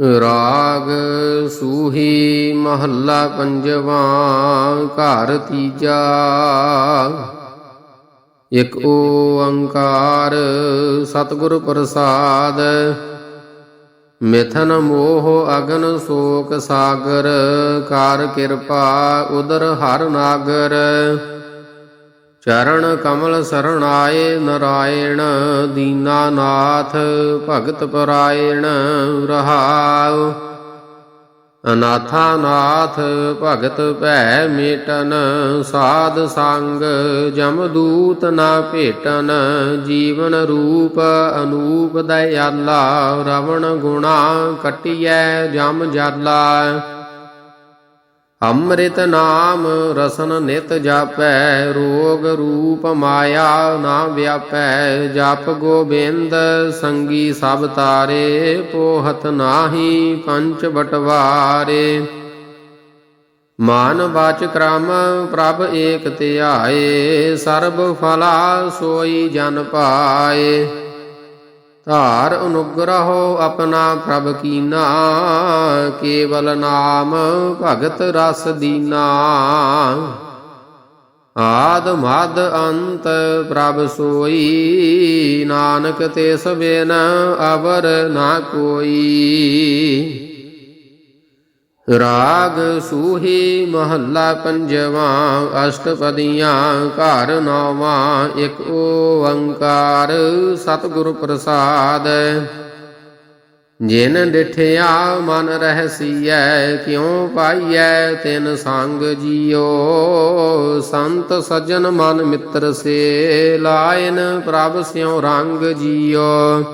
ਰਾਗ ਸੂਹੀ ਮਹੱਲਾ ਪੰਜਵਾ, ਘਰ ਤੀਜਾ। ਇਕ ਓੰਕਾਰ ਸਤਿਗੁਰ ਪ੍ਰਸਾਦ, ਮਿਥਨ ਮੋਹ ਅਗਨ ਸੋਕ ਸਾਗਰ। ਕਾਰ ਕਿਰਪਾ ਉਦਰ ਹਰ ਨਾਗਰ। ਚਰਨ ਕਮਲ ਸਰਣਾਏ ਨਰਾਇਣ ਦੀਨਾਨਾਥ ਭਗਤ ਪਰਾਇਣ, ਰਹਾਉ। ਅਨਾਥਾ ਭਗਤ ਭੈ ਮੇਟਨ, ਸਾਧ ਸੰਗ ਜਮਦੂਤ ਨਾ ਭੇਟਨ, ਜੀਵਨ ਰੂਪ ਅਨੂਪ ਦਇਆਲਾ, ਰਵਣ ਗੁਣਾ ਕਟਿਐ ਜਮ ਜਾਲਾ। ਅੰਮ੍ਰਿਤ ਨਾਮ ਰਸਨ ਨਿਤ ਜਾਪੈ, ਰੋਗ ਰੂਪ ਮਾਇਆ ਨਾ ਵਿਆਪੈ। ਜਪ ਗੋਬਿੰਦ ਸੰਗੀ ਸਭ ਤਾਰੇ, ਪੋਹਤ ਨਾਹੀ ਪੰਚ ਬਟਵਾਰੇ। ਮਾਨ ਵਾਚ ਕ੍ਰਮ ਪ੍ਰਭ ਏਕ ਧਿਆਏ, ਸਰਬ ਫਲਾ ਸੋਈ ਜਨ ਪਾਏ। ਧਾਰ ਅਨੁਗ੍ਰਹੋ ਆਪਣਾ ਪ੍ਰਭ ਕੀਨਾ, ਕੇਵਲ ਨਾਮ ਭਗਤ ਰਸ ਦੀਨਾ। ਆਦ ਮਦ ਅੰਤ ਪ੍ਰਭ ਸੋਈ, ਨਾਨਕ ਤੇ ਸਵੇਨ ਅਵਰ ਨਾ ਕੋਈ। ਰਾਗ ਸੂਹੀ ਮਹੱਲਾ ਪੰਜਵਾਂ, ਅਸ਼ਟਪਦੀਆਂ ਘਰ ਨੌਵਾਂ, ਇੱਕ ਓੰਕਾਰ ਸਤਿਗੁਰ ਪ੍ਰਸਾਦ। ਜਿਨ ਡਿਠਿਆ ਮਨ ਰਹਿਸੀਐ, ਕਿਉ ਪਾਈਐ ਤਿਨ ਸੰਗ ਜੀਓ? ਸੰਤ ਸਜਣ ਮਨ ਮਿੱਤਰ ਸੇ, ਲਾਇਨ ਪ੍ਰਭ ਸਿਉ ਰੰਗ ਜੀਓ।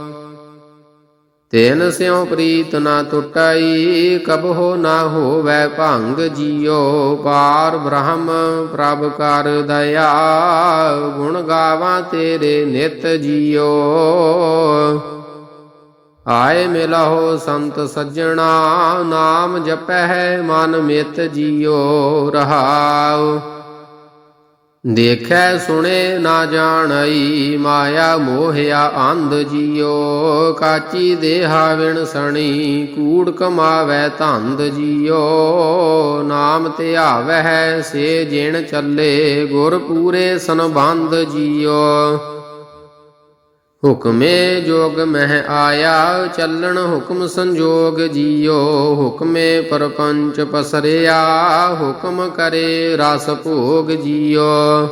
ਤੈਨ ਸਿਉ ਪ੍ਰੀਤ ਨਾ ਟੁਟਾਈ ਕਬਹੁ ਨਾ ਹੋਵੈ ਭੰਗ ਜੀਓ। ਪਾਰ ਬ੍ਰਹਮ ਪ੍ਰਭ ਕਰ ਦਇਆ, ਗੁਣ ਗਾਵਾਂ ਤੇਰੇ ਨਿਤ ਜੀਓ। ਆਏ ਮਿਲਹੁ ਸੰਤ ਸੱਜਣਾ, ਨਾਮ ਜਪਹਿ ਮਨ ਮਿਤ ਜੀਓ। ਰਹਾਉ ਦੇਖੈ ਸੁਣੇ ਨਾ ਜਾਣਈ, ਮਾਇਆ ਮੋਹਿਆ ਅੰਧ ਜੀਓ। ਕਾਚੀ ਦੇਹਾ ਵਿਣ ਸਣੀ ਕੂੜ ਕਮਾਵੈ ਧੰਦ ਜੀਓ। ਨਾਮ ਧਿਆਵਹਿ ਸੇ ਜਿਣ ਚੱਲੇ, ਗੁਰ ਪੂਰੇ ਸੰਬੰਧ ਜੀਓ। ਹੁਕਮੇ ਜੋਗ ਮਹਿ ਆਇਆ, ਚੱਲਣ ਹੁਕਮ ਸੰਜੋਗ ਜੀਓ। ਹੁਕਮੇ ਪਰਪੰਚ ਪਸਰਿਆ, ਹੁਕਮ ਕਰੇ ਰਸ ਭੋਗ ਜੀਓ।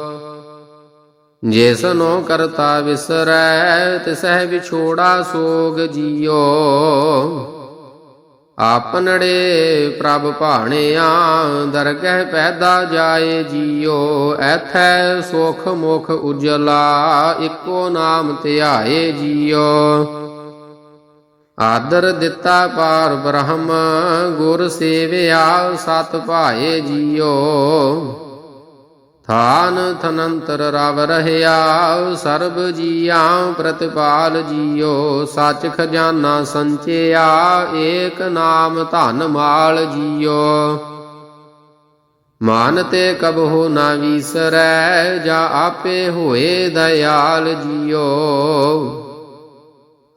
ਜਿਸਨੋ ਕਰਤਾ ਵਿਸਰੈ, ਤਿਸਹਿ ਵਿਛੋੜਾ ਸੋਗ ਜੀਓ। ਆਪਨੜੇ ਪ੍ਰਭ ਭਾਣਿਆ, ਦਰਗਹਿ ਪੈਦਾ ਜਾਏ ਜੀਓ, ਐਥੈ ਸੁਖ ਮੁਖ ਉਜਲਾ, ਇੱਕੋ ਨਾਮ ਧਿਆਏ ਜੀਓ। ਆਦਰ ਦਿੱਤਾ ਪਾਰ ਬ੍ਰਹਮ, ਗੁਰ ਸੇਵਿਆ, ਸਤ ਭਾਏ ਜੀਓ। ਥਾਨ ਥਨੰਤਰ ਰਵ ਰਹਿਆ, ਸਰਬ ਜੀਆਂ ਪ੍ਰਤਪਾਲ ਜੀਓ, ਸਚ ਖਜ਼ਾਨਾ ਸੰਚਿਆ, ਏਕ ਨਾਮ ਧਨ ਮਾਲ ਜੀਓ। ਮਾਨ ਤੇ ਕਬਹੁ ਨਾ ਵੀਸਰੈ, ਜਾ ਆਪੇ ਹੋਏ ਦਇਆਲ ਜੀਓ।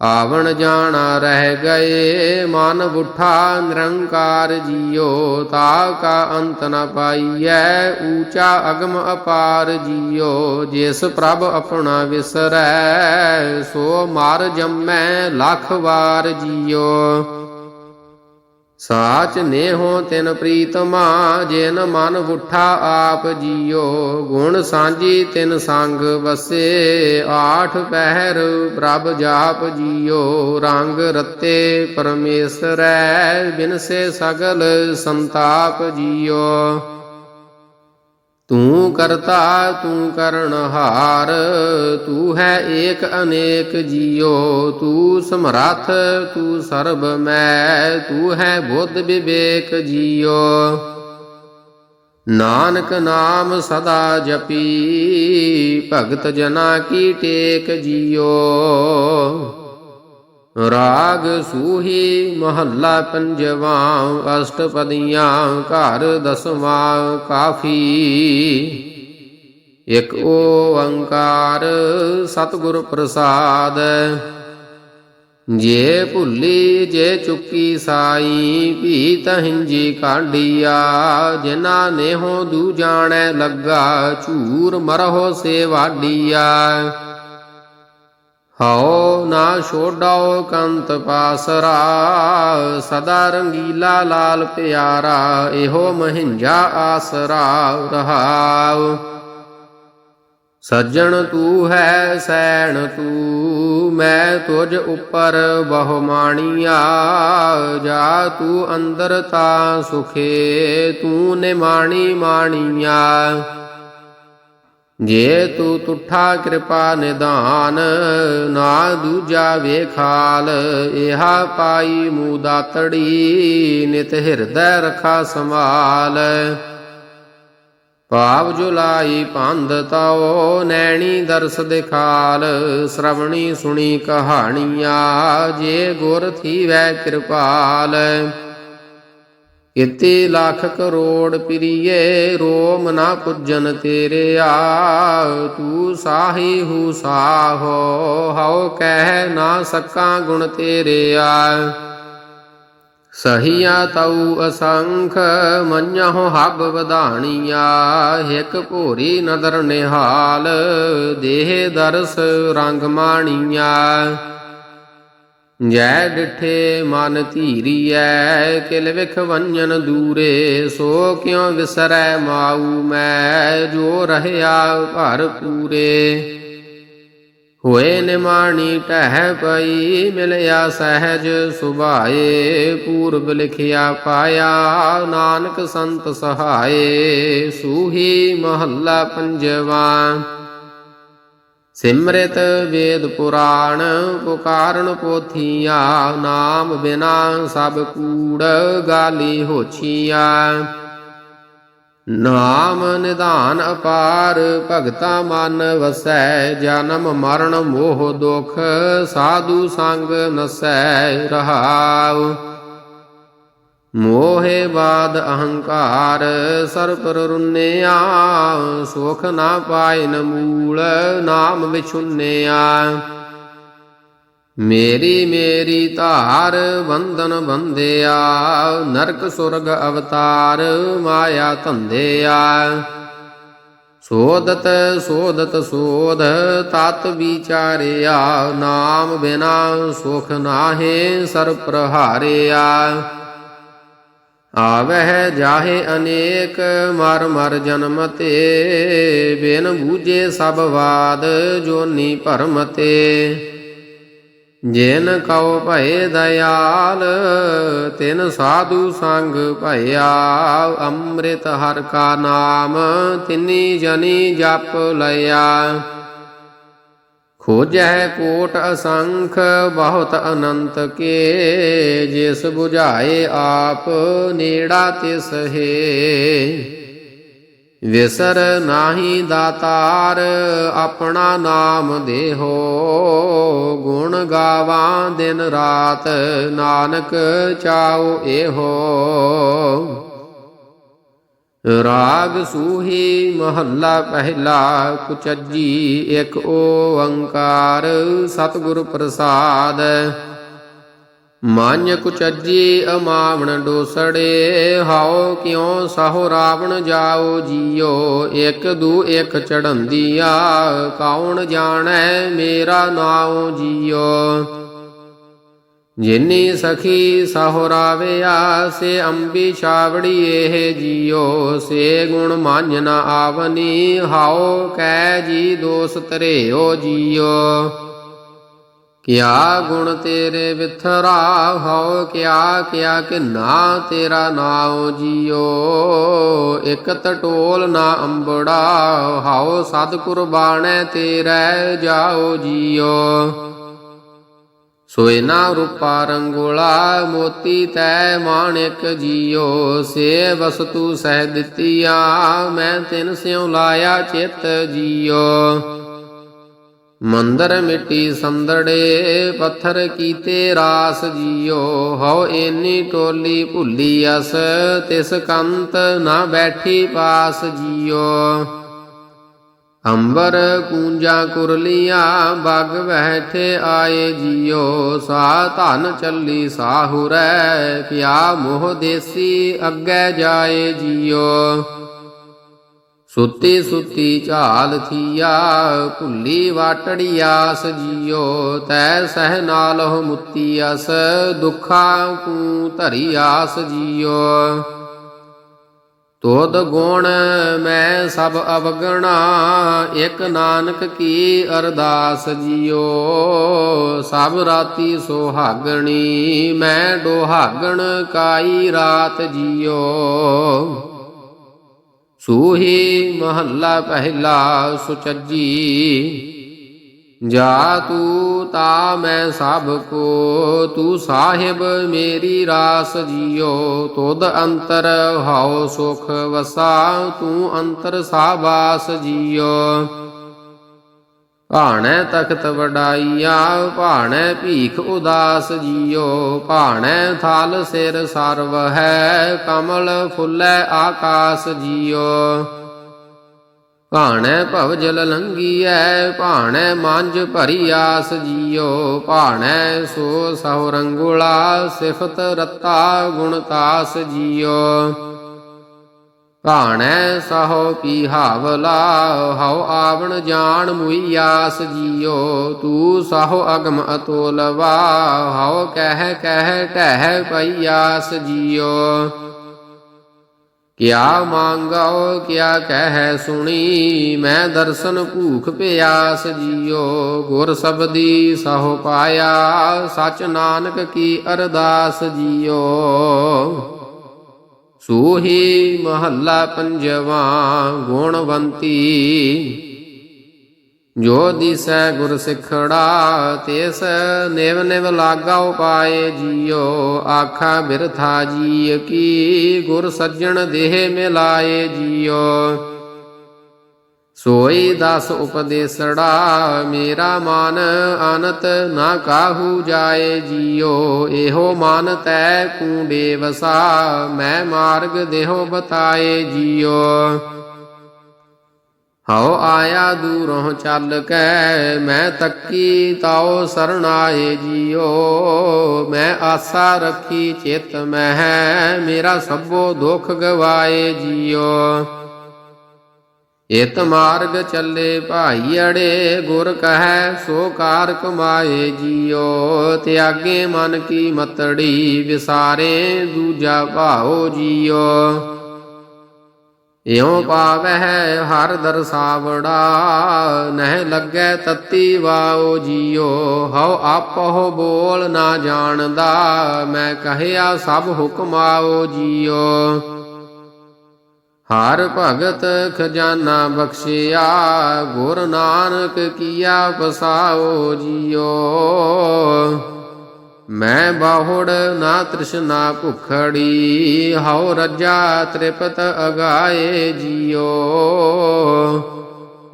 ਆਵਣ ਜਾਣਾ ਰਹਿ ਗਏ, ਮਨ ਬੁੱਠਾ ਨਿਰੰਕਾਰ ਜੀਓ ਤਾ ਕਾ ਅੰਤ ਨ ਪਾਈਐ, ਊਚਾ ਅਗਮ ਅਪਾਰ ਜੀਓ, ਜਿਸ ਪ੍ਰਭ ਆਪਣਾ ਵਿਸਰੈ, ਸੋ ਮਾਰ ਜੰਮੈ, ਲੱਖ ਵਾਰ ਜੀਓ। ਸਾਚ ਨੇਹੋ ਤਿਨ ਪ੍ਰੀਤਮਾ ਜਿਨ ਮਨ ਬੁੱਠਾ ਆਪ ਜੀਓ। ਗੁਣ ਸਾਂਝੀ ਤਿਨ ਸੰਗ ਵਸੇ, ਆਠ ਪਹਿਰ ਪ੍ਰਭ ਜਾਪ ਜੀਓ। ਰੰਗ ਰਤੇ ਪਰਮੇਸ਼ਰੈ, ਬਿਨਸੇ ਸਗਲ ਸੰਤਾਪ ਜੀਓ। ਤੂੰ ਕਰਤਾ, ਤੂੰ ਕਰਨਹਾਰ ਤੂੰ ਹੈ ਏਕ ਅਨੇਕ ਜੀਓ ਤੂੰ ਸਮਰੱਥ, ਤੂੰ ਸਰਬ ਮੈਂ ਤੂੰ ਹੈ ਬੁੱਧ ਵਿਵੇਕ ਜੀਓ ਨਾਨਕ ਨਾਮ ਸਦਾ ਜਪੀ, ਭਗਤ ਜਨਾ ਕੀ ਟੇਕ ਜੀਓ ਰਾਗ ਸੂਹੀ ਮਹੱਲਾ ਪੰਜਵਾਂ, ਅਸ਼ਟਪਦੀਆਂ ਘਰ ਦਸਵਾਂ ਕਾਫੀ। ਇਕ ਓੰਕਾਰ ਸਤਿਗੁਰ ਪ੍ਰਸਾਦ, ਜੇ ਭੁੱਲੀ ਜੇ ਚੁੱਕੀ ਸਾਈ ਭੀ ਤਹਿੰਜੀ ਕਾਢੀਆ ਜਿਨਾ ਨੇਹੋ ਦੂ ਜਾਣੈ ਲੱਗਾ, ਝੂਰ ਮਰਹੋ ਸੇ ਵਾਡੀਆ ਹਉ ਨਾ ਛੋਡਾਓ ਕੰਤ ਪਾਸਰਾ, ਸਦਾ ਰੰਗੀਲਾ ਲਾਲ ਪਿਆਰਾ, ਇਹੋ ਮਹਿੰਜਾ ਆਸਰਾ ਰਹਾਉ। ਸੱਜਣ ਤੂੰ ਹੈ ਸੈਣ ਤੂੰ, ਮੈਂ ਤੁਝ ਉੱਪਰ ਬਹੁ ਮਾਣੀਆ ਜਾ ਤੂੰ ਅੰਦਰ ਤਾਂ ਸੁਖੇ, ਤੂੰ ਨਿਮਾਣੀ ਮਾਣੀਆ। ਜੇ ਤੂੰ ਤੁਠਾ ਕਿਰਪਾ ਨਿਦਾਨ ਨਾ ਦੂਜਾ ਵੇਖਾਲ ਇਹਾ ਪਾਈ ਮੂਦਾਤੜੀ ਨਿਤ ਹਿਰਦੈ ਰਖਾ ਸੰਭਾਲ। ਭਾਵ ਜੁਲਾਈ ਪੰਧ ਤਉ ਨੈਣੀ ਦਰਸ ਦਿਖਾਲ। ਸ਼ਰਵਣੀ ਸੁਣੀ ਕਹਾਣੀਆਂ, ਜੇ ਗੁਰ ਥੀਵੈ ਕਿਰਪਾਲ। ਇਤੇ ਲੱਖ ਕਰੋੜ ਪ੍ਰੀਏ, ਰੋਮ ਨਾ ਪੁੱਜਨ ਤੇਰੇ ਆ। ਤੂੰ ਸਾਹੀ ਹੂ ਸਾਹੋ, ਹਉ ਕਹਿ ਨਾ ਸਕਾਂ ਗੁਣ ਤੇਰੇ ਆ। ਸਹੀਆ ਤਉ ਅਸੰਖ, ਮੰਨਹੁ ਹਬ ਵਧਾਣੀਆ। ਹਿਕ ਭੋਰੀ ਨਦਰ ਨਿਹਾਲ, ਦੇਹ ਦਰਸ ਰੰਗ ਮਾਣੀਆ। ਜੈ ਡਿਠੇ ਮਨ ਧੀਰੀਐ, ਕਿਲ ਵਿਖ ਵੰਜਨ ਦੂਰੇ, ਸੋ ਕਿਉ ਵਿਸਰੈ ਮਾਊ ਮੈਂ, ਜੋ ਰਹਿਆ ਭਰ ਪੂਰੇ। ਹੋਏ ਨਿਮਾਣੀ ਟਹਿ ਪਈ, ਮਿਲਿਆ ਸਹਿਜ ਸੁਭਾਏ, ਪੂਰਬ ਲਿਖਿਆ ਪਾਇਆ, ਨਾਨਕ ਸੰਤ ਸਹਾਏ, ਸੂਹੀ ਮਹੱਲਾ ਪੰਜਵਾ। ਸਿਮਰਿਤ ਵੇਦ ਪੁਰਾਣ ਪੁਕਾਰਨ ਪੋਥੀਆਂ, ਨਾਮ ਬਿਨਾ ਸਭ ਕੂੜ ਗਾਲੀ ਹੋਛੀਆਂ। ਨਾਮ ਨਿਧਾਨ ਅਪਾਰ, ਭਗਤਾ ਮਨ ਵਸੈ, ਜਨਮ ਮਰਨ ਮੋਹ ਦੁਖ, ਸਾਧੂ ਸੰਗ ਨਸੈ ਰਹਾਉ। ਮੋਹੇ ਬਾਦ ਅਹੰਕਾਰ ਸਰ ਰੁੰਨਿਆ, ਸੁਖ ਨਾ ਪਾਇਨ ਮੂਲ ਨਾਮ ਵਿਛੁੰਨਿਆ। ਮੇਰੀ ਮੇਰੀ ਧਾਰ ਬੰਧਨ ਬੰਧਿਆ, ਨਰਕ ਸੁਰਗ ਅਵਤਾਰ ਮਾਇਆ ਧੰਧਿਆ ਸੋਦਤ ਸੋਦਤ ਸੋਧ ਤਤ ਵਿਚਾਰਿਆ, ਨਾਮ ਬਿਨਾ ਸੁਖ ਨਾਹੇ ਸਰ ਪ੍ਰਹਾਰਿਆ ਆਵਹਿ ਜਾਹੇ ਅਨੇਕ, ਮਰ ਮਰ ਜਨਮ ਤੇ। ਬਿਨ ਬੂਝੇ ਸਭ ਬਾਦ ਜੋਨੀ ਭਰਮ ਤੇ। ਜਿਨ ਕਉ ਭਏ ਦਇਆਲ, ਤਿਨ ਸਾਧੂ ਸੰਗ ਭਇਆ। ਅੰਮ੍ਰਿਤ ਹਰ ਕਾ ਨਾਮ, ਤਿਨੀ ਜਨੀ ਜਪ ਲਿਆ ਖੋਜੈ ਕੋਟ ਅਸੰਖ ਬਹੁਤ ਅਨੰਤ ਕੇ, ਜਿਸ 부ਝਾਏ ਆਪ ਨੇੜਾ ਤਿਸ ਹੈ। ਵਿਸਰ ਨਾਹੀ ਦਾਤਾਰ, ਆਪਣਾ ਨਾਮ ਦੇਹੋ। ਗੁਣ ਗਾਵਾਂ ਦਿਨ ਰਾਤ, ਨਾਨਕ ਚਾਉ ਇਹੋ। ਰਾਗ ਸੂਹੀ ਮਹੱਲਾ ਪਹਿਲਾ ਕੁਚੱਜੀ ਇੱਕ ਓੰਕਾਰ ਸਤਿਗੁਰ ਪ੍ਰਸਾਦ। ਮਾਨਿ ਕੁਚੱਜੀ ਅਮਾਵਣ ਡੋਸੜੇ, ਹਾਉ ਕਿਉ ਸਹੁ ਰਾਵਣ ਜਾਓ ਜੀਓ ਇੱਕ ਦੂ ਇੱਕ ਚੜੰਦੀਆ, ਕੌਣ ਜਾਣੈ ਮੇਰਾ ਨਾਉ ਜੀਓ ਜਿਨੀ ਸਖੀ ਸਹੁਰਾਵਿਆ ਸੇ ਅੰਬੀ ਛਾਵੜੀ ਇਹ ਜੀਓ ਸੇ, ਗੁਣ ਮੰਨ ਨ ਆਵਨੀ ਹਾਓ ਕੈ ਜੀ ਦੋਸ ਧਰਿਓ ਜੀਓ। ਕਿਆ ਗੁਣ ਤੇਰੇ ਵਿਥਰਾ, ਹਉ ਕਿਆ ਕਿਆ ਕਿ ਨਾ ਤੇਰਾ ਨਾਉ ਜੀਓ। ਇਕ ਟੋਲ ਨਾ ਅੰਬੜਾ, ਹਉ ਸਦ ਕੁਰਬਾਨੈ ਤੇਰੇ ਜਾਓ ਜੀਓ। ਸੋਇ ਨਾ ਰੂਪਾ ਰੰਗੋਲਾ, ਮੋਤੀ ਤੈ ਮਾਣਿਕ ਜੀਓ, ਸੇ ਵਸਤੂ ਸਹਿ ਦਿੱਤੀਆ, ਮੈਂ ਤਿਨ ਸਿਉ ਲਾਇਆ ਚਿਤ ਜੀਓ। ਮੰਦਰ ਮਿੱਟੀ ਸੰਦੜੇ, ਪੱਥਰ ਕੀਤੇ ਰਾਸ ਜੀਓ, ਹਉ ਏਨੀ ਟੋਲੀ ਭੁੱਲੀ ਅਸ, ਤਿਸ ਕੰਤ ਨਾ ਬੈਠੀ ਪਾਸ ਜੀਓ। ਅੰਬਰ ਕੂੰਜਾਂ ਕੁਰਲੀਆਂ, ਬਗ ਬੈਠੇ ਆਏ ਜੀਓ ਸਾ ਧਨ ਚੱਲੀ ਸਾਹੁਰੈ ਕਿਆ ਮੋਹ ਦੇਸੀ ਅੱਗੇ ਜਾਏ ਜੀਓ। ਸੁੱਤੀ ਸੁੱਤੀ ਝਾਲ ਥੀਆ, ਭੁੱਲੀ ਵਾਟੜੀ ਆਸ ਜੀਓ, ਤੈ ਸਹਿ ਨਾਲਹੁ ਮੁੱਤੀ ਅਸ, ਦੁਖਾਂ ਕੂ ਧਰੀ ਆਸ ਜੀਓ। ਤੋਦ ਗੁਣ ਮੈਂ ਸਭ ਅਵਗਣਾ, ਇਕ ਨਾਨਕ ਕੀ ਅਰਦਾਸ ਜਿਓ। ਸਭ ਰਾਤੀ ਸੁਹਾਗਣੀ, ਮੈਂ ਡੋਹਾਗਣ ਕਾਈ ਰਾਤ ਜਿਓ। ਸੂਹੀ ਮਹੱਲਾ ਪਹਿਲਾ ਸੁਚੱਜੀ ਜਾ ਤੂ ਤਾ ਮੈਂ ਸਭ ਕੋ, ਤੂ ਸਾਹਿਬ ਮੇਰੀ ਰਾਸ ਜੀਓ। ਤੁਧ ਅੰਤਰ ਹਉ ਸੁਖ ਵਸਾ, ਤੂੰ ਅੰਤਰ ਸਾਬਾਸ ਜੀਓ। ਭਾਣੈ ਤਖਤ ਵਡਾਈਆ, ਭਾਣੈ ਭੀਖ ਉਦਾਸ ਜੀਓ। ਭਾਣੈ ਥਾਲ ਸਿਰ ਸਰਵ ਹੈ, ਕਮਲ ਫੁੱਲੈ ਆਕਾਸ ਜੀਓ। ਭਾਣੈ ਭਵ ਜਲ ਲੰਗੀਐ ਭਾਣੈ ਮਾਂਜ ਭਰੀ ਆਸ ਜੀਓ, ਭਾਣੈ ਸੋ ਸਹੁ ਰੰਗੁਲਾ, ਸਿਫਤ ਰਤਾ ਗੁਣਤਾਸ ਜੀਓ। ਭਾਣੈ ਸਹੋ ਪੀਹਾਵਲਾ ਹਉ ਆਵਣ ਜਾਣ ਮੁਈ ਆਸ ਜੀਓ, ਤੂੰ ਸਹੁ ਅਗਮ ਅਤੋਲਵਾ, ਹਉ ਕਹਿ ਕਹਿ ਟਹਿ ਪਈ ਆਸ ਜੀਓ। ਕਿਆ ਮੰਗਾਓ, ਕਿਆ ਕਹਿ ਸੁਣੀ, ਮੈਂ ਦਰਸ਼ਨ ਭੂਖ ਪਿਆਸ ਜੀਓ, ਗੁਰ ਸਬਦੀ ਸਹੋ ਪਾਇਆ, ਸਚ ਨਾਨਕ ਕੀ ਅਰਦਾਸ ਜੀਓ। ਸੂਹੀ ਮਹੱਲਾ ਪੰਜਵਾ, ਗੁਣਵੰਤੀ ਜੋ ਦਿਸੈ ਗੁਰ ਸਿਖੜਾ ਤਿਸ ਨਿਵ ਨਿਵ ਲਾਗਾ ਉਪਾਏ ਜੀਓ, ਆਖਾ ਬਿਰਥਾ ਜੀ ਕੀ, ਗੁਰ ਸੱਜਣ ਦੇਹ ਮਿਲਾਏ ਜੀਓ। ਸੋਈ ਦਸ ਉਪਦੇਸੜਾ, ਮੇਰਾ ਮਨ ਅਨਤ ਨਾ ਕਾਹੂ ਜਾਏ ਜੀਓ। ਇਹੋ ਮਨ ਤੈ ਕੂੰਡੇ ਵਸਾ, ਮੈਂ ਮਾਰਗ ਦੇਹੋ ਬਤਾਏ ਜੀਓ। ਹਉ ਆਇਆ ਦੂਰੋਂ ਚੱਲ ਕੈ, ਮੈਂ ਤੱਕੀ ਤਾਉ ਸਰਣਾਏ ਜੀਓ। ਮੈਂ ਆਸਾ ਰੱਖੀ ਚਿਤ ਮਹਿ ਮੇਰਾ ਸਭੋ ਦੁਖ ਗਵਾਏ ਜੀਓ। ਇਤ ਮਾਰਗ ਚੱਲੇ ਭਾਈ ਅੜੇ, ਗੁਰ ਕਹੈ ਸੋ ਕਾਰ ਕਮਾਏ ਜੀਓ। ਤਿਆਗੇ ਮਨ ਕੀ ਮਤੜੀ, ਵਿਸਾਰੇ ਦੂਜਾ ਭਾਓ ਜੀਓ। ਇਉ ਪਾਵਹਿ ਹਰ ਦਰਸਾਵੜਾ ਨਹਿ ਲੱਗੈ ਤਤੀ ਵਾਓ ਜੀਓ ਹਉ ਆਪਹੁ ਬੋਲ ਨਾ ਜਾਣਦਾ, ਮੈਂ ਕਹਿਆ ਸਭ ਹੁਕਮਾਓ ਜੀਓ ਹਰ ਭਗਤ ਖਜ਼ਾਨਾ ਬਖਸ਼ਿਆ, ਗੁਰ ਨਾਨਕ ਕੀਆ ਪਸਾਓ ਜੀਓ ਮੈਂ ਬਾਹੁੜ ਨਾ ਤ੍ਰਿਸ਼ਨਾ ਭੁਖੜੀ, ਹਉ ਰੱਜਾ ਤ੍ਰਿਪਤ ਅਗਾਏ ਜੀਓ।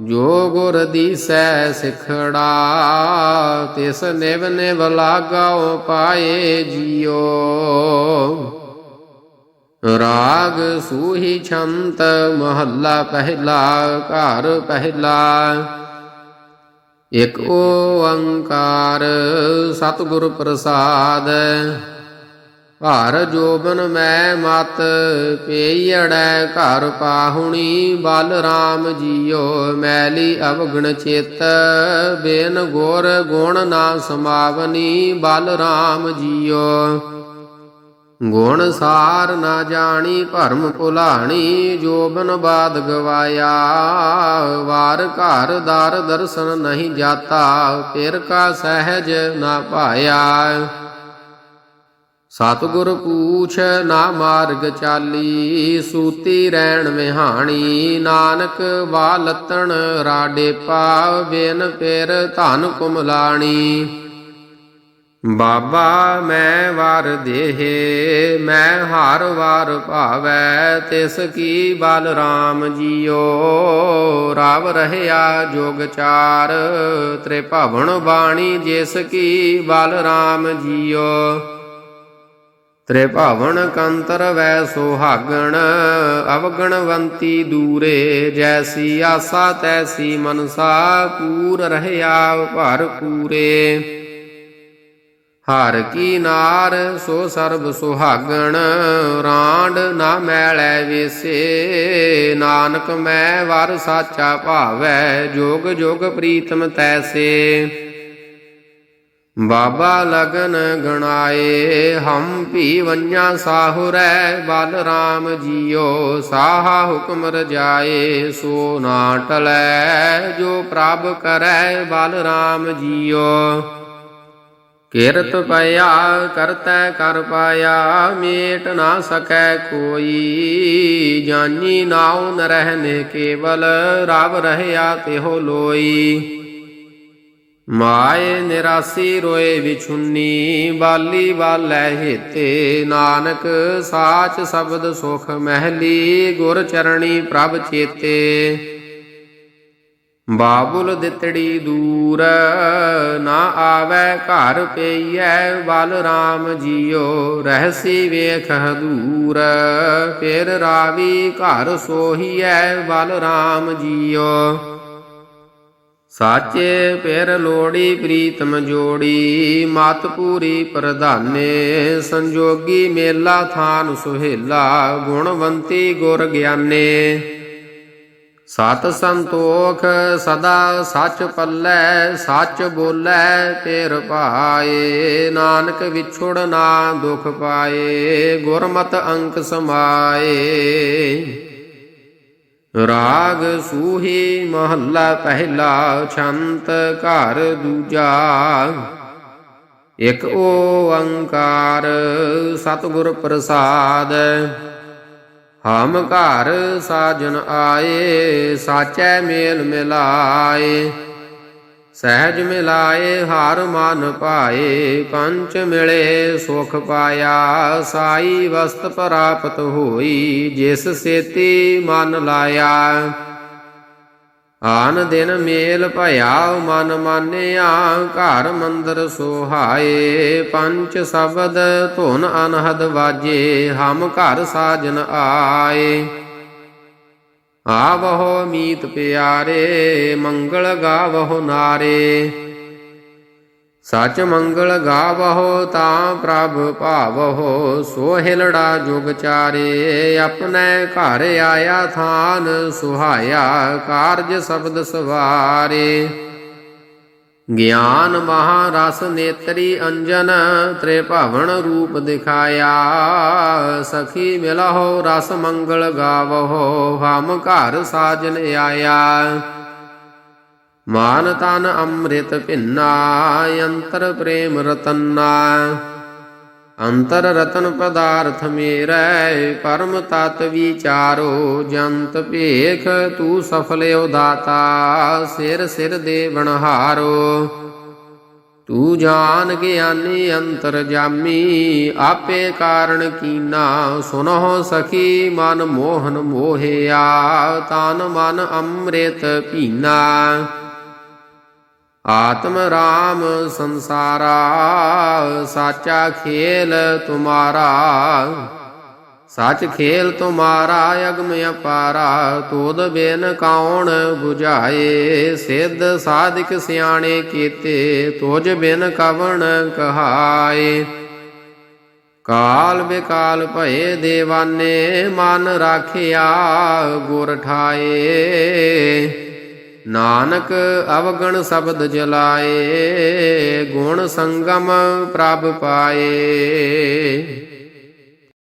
ਜੋ ਗੁਰ ਦੀਸੈ ਸਿਖੜਾ, ਤਿਸ ਨਿਵ ਨਿਵ ਲਾਗਾਓ ਪਾਏ ਜੀਓ। ਰਾਗ ਸੂਹੀ ਛੰਤ ਮਹੱਲਾ ਪਹਿਲਾ, ਘਰ ਪਹਿਲਾ ਇਕ ਓੰਕਾਰ ਸਤਿਗੁਰ ਪ੍ਰਸਾਦ। ਘਰ ਜੋਬਨ ਮੈਂ ਮਤ ਪੇਈੜੈ ਘਰ ਪਾਹੁਣੀ, ਬਲ ਰਾਮ ਜੀਓ ਮੈਲੀ ਅਵਗਣ ਚਿਤ। ਬੇਨ ਗੋਰ ਗੁਣ ਨਾ ਸਮਾਵਨੀ, ਬਲ ਰਾਮ ਜੀਓ। ਗੁਣ ਸਾਰ ਨਾ ਜਾਣੀ, ਭਰਮ ਭੁਲਾਣੀ ਜੋਬਨ ਬਾਦ ਗਵਾਇਆ। ਵਾਰ ਘਰ ਦਰ ਦਰਸ਼ਨ ਨਹੀਂ ਜਾਤਾ, ਫਿਰ ਕਾ ਸਹਿਜ ਨਾ ਪਾਇਆ ਸਤਿਗੁਰ ਪੂਛ ਨਾ ਮਾਰਗ ਚਾਲੀ, ਸੂਤੀ ਰਹਿਣ ਵਿਹਾਣੀ। ਨਾਨਕ ਵਾਲਤਣ ਰਾਡੇ ਪਾ ਬਿਨ ਫਿਰ ਧਨ ਕੁਮਲਾਣੀ। ਬਾਬਾ ਮੈਂ ਵਾਰ ਦੇਹੇ, ਮੈਂ ਹਰ ਵਾਰ ਭਾਵੈ, ਤਿਸ ਕੀ ਬਲ ਜੀਓ। ਰਾਵ ਰਹਿਆ ਜੋਗ ਚਾਰ, ਤ੍ਰਿਭਵਨ ਬਾਣੀ ਜਿਸ ਕੀ ਬਲ ਰਾਮ ਜੀਓ। ਤ੍ਰਿਭਾਵਨ ਕੰਤਰ ਵੈ ਸੁਹਾਗਣ, ਅਵਗਣਵੰਤੀ ਦੂਰੇ, ਜੈਸੀ ਆਸਾ ਤੈਸੀ ਮਨਸਾ ਪੂਰ ਰਹਿਆ ਭਰ ਪੂਰੇ ਹਰ ਕੀ ਨਾਰ, ਸੋ ਸਰਬ ਸੁਹਾਗਣ। ਰਾਂਡ ਨਾ ਮੈਲੈ ਵੇਸੇ, ਨਾਨਕ ਮੈਂ ਵਰ ਸਾਚਾ ਭਾਵੈ, ਜੋਗ ਜੋਗ ਪ੍ਰੀਤਮ ਤੈਸੇ। ਬਾਬਾ ਲਗਨ ਗਣਾਏ, ਹਮ ਭੀ ਵੰਜਾ ਸਾਹੁਰੈ ਬਲ ਰਾਮ ਜੀਓ, ਸਾਹਾ ਹੁਕਮ ਰਜਾਏ। ਸੋ ਨਾ ਟਲੈ ਜੋ ਪ੍ਰਭ ਕਰੈ, ਬਲ ਰਾਮ ਜੀਓ। ਕਿਰਤ ਪਿਆ ਕਰਤੈ ਕਰ ਪਾਇਆ, ਮੇਟ ਨਾ ਸਕੈ ਕੋਈ। ਜਾਨੀ ਨਾਉ ਨ ਰਹਿਨੇ ਕੇਵਲ ਰਬ ਰਹਿਆ ਤਿਹੋ ਲੋਈ। ਮਾਏ ਨਿਰਾਸੀ ਰੋਏ ਵਿਛੁੰਨੀ, ਬਾਲੀ ਵਾਲੈ ਹੇਤੇ ਨਾਨਕ, ਸਾਚ ਸ਼ਬਦ ਸੁਖ ਮਹਿਲੀ, ਗੁਰ ਚਰਣੀ ਪ੍ਰਭ ਚੇਤੇ। ਬਾਬੁਲ ਦਿੱਤੜੀ ਦੂਰ, ਨਾ ਆਵੈ ਘਰ ਪਈਐ ਬਲ ਰਾਮ ਜੀਓ, ਰਹਿਸੀ ਵੇਖ ਦੂਰ ਫਿਰ ਰਾਵੀ ਘਰ ਸੋਹੀਐ ਬਲ ਰਾਮ ਜੀਓ। ਸਾਚੇ ਫਿਰ ਲੋੜੀ ਪ੍ਰੀਤਮ ਜੋੜੀ ਮਤ ਪੂਰੀ ਪ੍ਰਧਾਨੇ, ਸੰਜੋਗੀ ਮੇਲਾ ਥਾਨ ਸੁਹੇਲਾ, ਗੁਣਵੰਤੀ ਗੁਰ ਗਿਆਨੇ। ਸਤ ਸੰਤੋਖ ਸਦਾ ਸੱਚ ਪੱਲੇ, ਸੱਚ ਬੋਲੇ, ਤੇਰ ਪਾਏ। ਨਾਨਕ ਵਿਛੁੜ ਨਾ ਦੁਖ ਪਾਏ, ਗੁਰਮਤ ਅੰਕ ਸਮਾਏ। ਰਾਗ ਸੂਹੀ ਮਹੱਲਾ ਪਹਿਲਾ ਛੰਤ, ਘਰ ਦੂਜਾ। ਇਕ ਓੰਕਾਰ ਸਤਿਗੁਰ ਪ੍ਰਸਾਦ। ਹਮ ਘਰ ਸਾਜਨ ਆਏ, ਸਾਚੈ ਮੇਲ ਮਿਲਾਏ। ਸਹਿਜ ਮਿਲਾਏ, ਹਰ ਮਨ ਪਾਏ, ਪੰਚ ਮਿਲੇ, ਸੁਖ ਪਾਇਆ। ਸਾਈ ਵਸਤ ਪ੍ਰਾਪਤ ਹੋਈ, ਜਿਸ ਸੇਤੀ ਮਨ ਲਾਇਆ। ਆਨ ਦਿਨ ਮੇਲ ਭਇਆ ਮਨ ਮਾਨਿਆ, ਘਰ ਮੰਦਰ ਸੋਹਾਏ। ਪੰਚ ਸ਼ਬਦ ਧੁਨ ਅਨਹਦ ਵਾਜੇ, ਹਮ ਘਰ ਸਾਜਨ ਆਏ। ਆਵਹੋ ਮੀਤ ਪਿਆਰੇ, ਮੰਗਲ ਗਾਵਹੁ ਨਾਰੇ। ਸਚ ਮੰਗਲ ਗਾਵਹੋ ਤਾਂ ਪ੍ਰਭ ਭਾਵਹੁ ਸੋਹਿਲੜਾ ਜੁਗ ਚਾਰੇ, ਆਪਣੇ ਘਰ ਆਇਆ ਥਾਨ, ਸੁਹਾਇਆ ਕਾਰਜ ਸ਼ਬਦ ਸਵਾਰੇ। ਗਿਆਨ ਮਹਾ ਰਸ ਨੇਤਰੀ ਅੰਜਨ, ਤ੍ਰਿਭਵਨ ਰੂਪ ਦਿਖਾਇਆ। ਸਖੀ ਮਿਲਹੁ ਰਸ ਮੰਗਲ ਗਾਵਹੋ, ਹਮ ਘਰ ਸਾਜਨ ਆਇਆ। ਮਾਨ ਤਨ ਅੰਮ੍ਰਿਤ ਭਿੰਨਾ ਅੰਤਰ ਪ੍ਰੇਮ ਰਤਨਾ ਅੰਤਰ ਰਤਨ ਪਦਾਰਥ ਮੇਰੈ, ਪਰਮ ਤਤ ਵਿਚਾਰੋ, ਜੰਤ ਭੇਖ ਤੂੰ ਸਫਲਿਓ ਦਾਤਾ, ਸਿਰ ਸਿਰ ਦੇ ਬਣਹਾਰੋ ਤੂੰ ਜਾਨ ਗਿਆਨੀ, ਅੰਤਰ ਜਾਮੀ, ਆਪੇ ਕਾਰਣ ਕੀਨਾ, ਸੁਨਹੁ ਸਖੀ ਮਨ ਮੋਹਨ ਮੋਹਿਆ, ਤਨ ਮਨ ਅੰਮ੍ਰਿਤ ਪੀਨਾ। ਆਤਮ ਰਾਮ ਸੰਸਾਰਾ, ਸਾਚਾ ਖੇਲ ਤੁਮਾਰਾ। ਸੱਚ ਖੇਲ ਤੁਮਾਰਾ, ਅਗਮ ਅਪਾਰਾ। ਤੋਦ ਬੇਨ ਕੌਣ 부ਝਾਏ, ਸਿੱਧ ਸਾਧਿਕ ਸਿਆਣੇ ਕੀਤੇ। ਤੋਜ ਬਿਨ ਕਵਣ ਕਹਾਏ। ਕਾਲ ਬਿਕਾਲ ਭਏ ਦੇਵਾਨੇ, ਮਨ ਰਾਖਿਆ ਗੁਰ ਠਾਏ। ਨਾਨਕ ਅਵਗਣ ਸ਼ਬਦ ਜਲਾਏ ਗੁਣ ਸੰਗਮ ਪ੍ਰਭ ਪਾਏ।